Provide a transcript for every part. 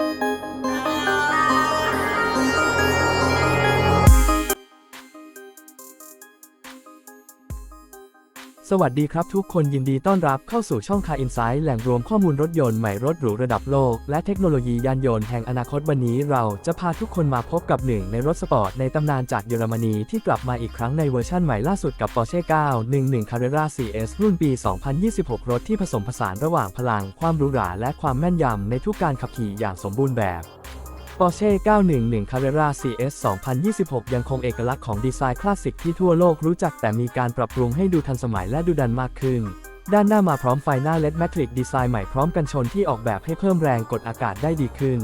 thank you สวัสดีครับทุกคนยินดีต้อนรับเข้าสู่ช่องคาอินไซด์แหล่งรวมข้อมูลรถยนต์ใหม่รถหรูระดับโลก และเทคโนโลยียานยนต์แห่งอนาคตวันนี้เราจะพาทุกคนมาพบกับหนึ่งในรถสปอร์ตในตำนานจากเยอรมนีที่กลับมาอีกครั้งในเวอร์ชั่นใหม่ล่าสุดกับ Porsche 911 Carrera CS รุ่นปี 2026 รถที่ผสมผสานระหว่างพลัง ความหรูหราและความแม่นยำในทุกการขับขี่อย่างสมบูรณ์แบบ Porsche 911 Carrera CS 2026 ยังคงเอกลักษณ์ของดีไซน์คลาสสิกที่ทั่วโลกรู้จักแต่มีการปรับปรุงให้ดูทันสมัยและดูดันมากขึ้น ด้านหน้ามาพร้อมไฟหน้า LED Matrix ดีไซน์ใหม่พร้อมกันชนที่ออกแบบให้เพิ่มแรงกดอากาศได้ดีขึ้น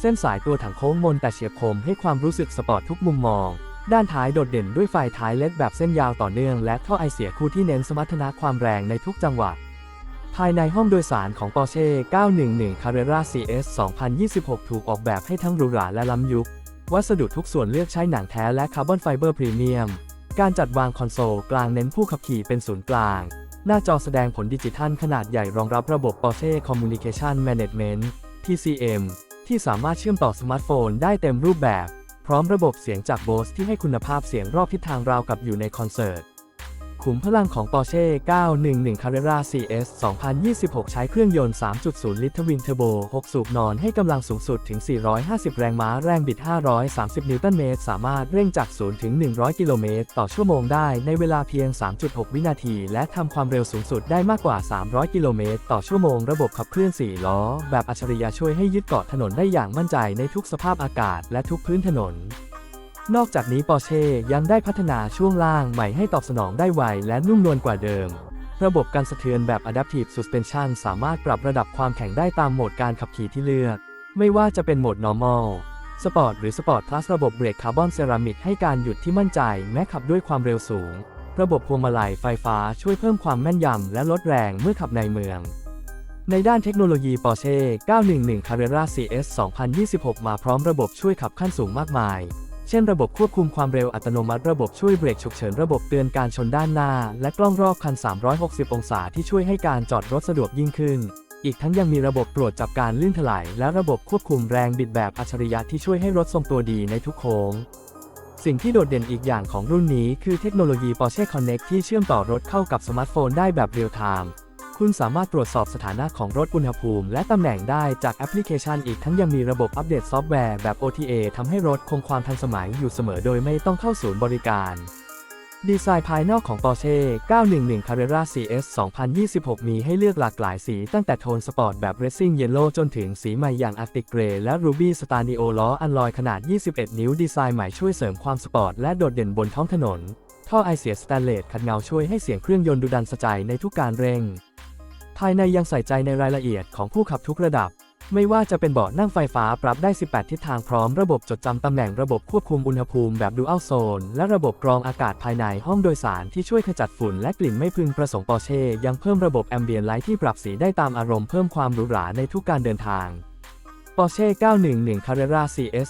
เส้นสายตัวถังโค้งมนแต่เฉียบคมให้ความรู้สึกสปอร์ตทุกมุมมอง ด้านท้ายโดดเด่นด้วยไฟท้าย LED แบบเส้นยาวต่อเนื่อง และท่อไอเสียคู่ที่เน้นสมรรถนะความแรงในทุกจังหวะ ภายในห้องโดยสารของ Porsche 911 Carrera CS 2026 ถูกออกแบบให้ทั้งหรูหราและล้ำยุค วัสดุทุกส่วนเลือกใช้หนังแท้และคาร์บอนไฟเบอร์พรีเมียม การจัดวางคอนโซลกลางเน้นผู้ขับขี่เป็นศูนย์กลาง หน้าจอแสดงผลดิจิทัลขนาดใหญ่รองรับระบบ Porsche Communication Management TCM ที่สามารถเชื่อมต่อสมาร์ทโฟนได้เต็มรูปแบบ พร้อมระบบเสียงจาก Bose ที่ให้คุณภาพเสียงรอบทิศทางราวกับอยู่ในคอนเสิร์ต ขุมพลังของ Porsche 911 Carrera CS 2026 ใช้เครื่องยนต์ 3.0 ลิตรทวินเทอร์โบ 6 สูบนอนให้กำลังสูงสุดถึง 450 แรงม้า แรงบิด 530 นิวตันเมตร สามารถเร่งจาก 0 ถึง 100 กิโลเมตร ต่อชั่วโมงได้ในเวลาเพียง 3.6 วินาที และทำความเร็วสูงสุดได้มากกว่า 300 กิโลเมตร ต่อชั่วโมง ระบบขับเคลื่อน 4 ล้อ แบบอัจฉริยะช่วยให้ยึดเกาะถนนได้อย่างมั่นใจในทุกสภาพอากาศและทุกพื้นถนน นอกจากนี้ Porsche ยังได้พัฒนาช่วงล่างใหม่ให้ตอบสนองได้ไวและนุ่มนวลกว่าเดิม ระบบการสะเทือนแบบ Adaptive Suspension สามารถปรับระดับความแข็งได้ตามโหมดการขับขี่ที่เลือก ไม่ว่าจะเป็นโหมด Normal Sport หรือ Sport Plus ระบบเบรกคาร์บอนเซรามิกให้การหยุดที่มั่นใจแม้ขับด้วยความเร็วสูง ระบบพวงมาลัยไฟฟ้าช่วยเพิ่มความแม่นยำและลดแรงเมื่อขับในเมืองในด้านเทคโนโลยี Porsche 911 Carrera CS 2026 มาพร้อมระบบช่วยขับขั้นสูงมากมาย เช่นระบบควบคุมความเร็วอัตโนมัติระบบช่วยเบรกฉุกเฉินระบบเตือนการชนด้านหน้า และกล้องรอบคัน 360 องศาที่ช่วยให้การจอดรถสะดวกยิ่งขึ้น อีกทั้งยังมีระบบตรวจจับการลื่นถลายและระบบควบคุมแรงบิดแบบอัจฉริยะที่ช่วยให้รถทรงตัวดีในทุกโค้งสิ่งที่โดดเด่นอีกอย่างของรุ่นนี้คือเทคโนโลยี Porsche Connect ที่เชื่อมต่อรถเข้ากับสมาร์ทโฟนได้แบบเรียลไทม์ คุณสามารถตรวจสอบสถานะของรถอุณหภูมิ และตำแหน่งได้จากแอปพลิเคชันอีกทั้งยังมีระบบอัปเดตซอฟต์แวร์แบบ OTA ทำให้รถคงความทันสมัยอยู่เสมอโดยไม่ต้องเข้าศูนย์บริการ ดีไซน์ภายนอกของ Porsche 911 Carrera CS 2026 มีให้เลือกหลากหลายสีตั้งแต่โทนสปอร์ตแบบ Racing Yellow จนถึงสีใหม่อย่าง Arctic Grey และ Ruby Stannio ล้ออันลอยขนาด 21 นิ้วดีไซน์ใหม่ช่วยเสริมความสปอร์ตและโดดเด่นบนท้องถนน ท่อไอเสียสแตนเลสขัดเงาช่วยให้เสียงเครื่องยนต์ดูดันสะใจในทุกการเร่งายในยังใส่ใจในรายละเอียดของผู้ขับทุกระดับ ไม่ว่าจะเป็นเบาะนั่งไฟฟ้าปรับได้ 18 ทิศทางพร้อมระบบจดจำตำแหน่งระบบควบคุมอุณหภูมิแบบ Dual Zone และระบบกรองอากาศภายในห้องโดยสารที่ช่วยขจัดฝุ่นและกลิ่นไม่พึงประสงค์ปอร์เช่ ยังเพิ่มระบบ Ambient Light ที่ปรับสีได้ตามอารมณ์เพิ่มความหรูหราในทุกการเดินทาง Porsche 911 Carrera CS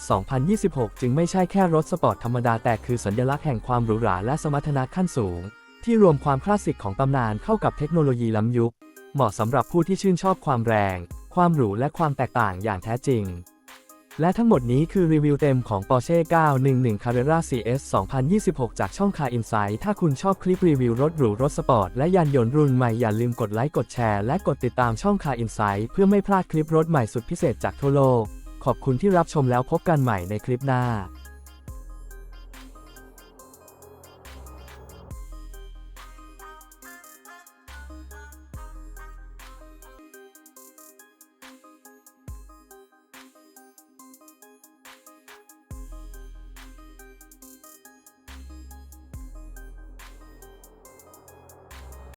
2026 จึงไม่ใช่แค่รถสปอร์ตธรรมดาแต่คือสัญลักษณ์แห่งความหรูหราและสมรรถนะขั้นสูง ที่รวมความคลาสสิกของตำนานเข้ากับเทคโนโลยีล้ำยุค เหมาะสำหรับผู้ที่ชื่นชอบความแรง ความหรูและความแตกต่างอย่างแท้จริง และทั้งหมดนี้คือรีวิวเต็มของ Porsche 911 Carrera CS 2026 จากช่อง Car Insight ถ้าคุณชอบคลิปรีวิวรถหรูรถสปอร์ตและยานยนต์รุ่นใหม่อย่าลืมกดไลค์กดแชร์และกดติดตามช่อง Car Insight เพื่อไม่พลาดคลิปรถใหม่สุดพิเศษจากทั่วโลก ขอบคุณที่รับชมแล้วพบกันใหม่ในคลิปหน้า